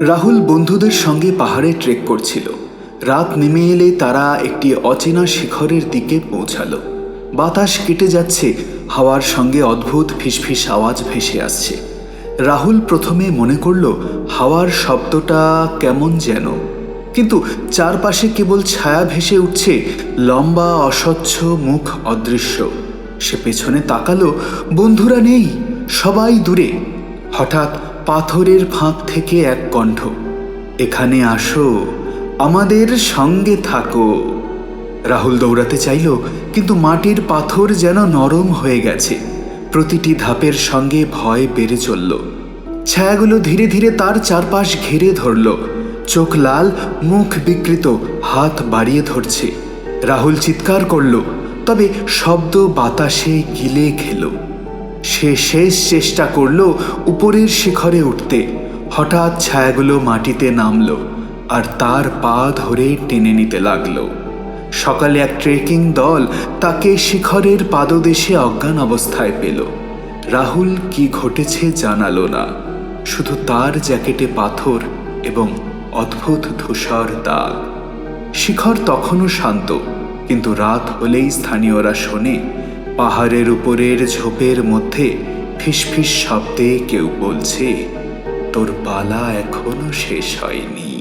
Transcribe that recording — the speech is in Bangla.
রাহুল বন্ধুদের সঙ্গে পাহাড়ে ট্রেক করছিল। রাত নেমে এলে তারা একটি অচেনা শিখরের দিকে পৌঁছালো। বাতাস কেটে যাচ্ছে, হাওয়ার সঙ্গে অদ্ভুত ফিসফিস আওয়াজ ভেসে আসছে। রাহুল প্রথমে মনে করল, হাওয়ার শব্দটা কেমন যেন। কিন্তু চারপাশে কেবল ছায়া ভেসে উঠছে, লম্বা, অস্বচ্ছ, মুখ অদৃশ্য। সে পেছনে তাকালো, বন্ধুরা নেই, সবাই দূরে। হঠাৎ পাথরের ফাঁক থেকে এক কণ্ঠ, এখানে আসো, আমাদের সঙ্গে থাকো। রাহুল দৌড়াতে চাইল, কিন্তু মাটির পাথর যেন নরম হয়ে গেছে। প্রতিটি ধাপের সঙ্গে ভয় বেড়ে চলল। ছায়াগুলো ধীরে ধীরে তার চারপাশ ঘিরে ধরল। চোখ লাল, মুখ বিকৃত, হাত বাড়িয়ে ধরছে। রাহুল চিৎকার করল, তবে শব্দ বাতাসে গিলে খেলো। সে শেষ চেষ্টা করল উপরের শিখরে উঠতে। হঠাৎ ছায়াগুলো মাটিতে নামল আর তার পা ধরে টেনে নিতে লাগল। সকালে এক ট্রেকিং দল তাকে শিখরের পাদদেশে অজ্ঞান অবস্থায় পেল। রাহুল কি ঘটেছে জানালো না। শুধু তার জ্যাকেটে পাথর এবং অদ্ভুত ধূসর দাগ। শিখর তখনও শান্ত, কিন্তু রাত হলেই স্থানীয়রা শোনে পাহাড়ের উপরের ঝোপের মধ্যে ফিসফিস শব্দে কেউ বলছে তোর পালা এখনও শেষ হয়নি।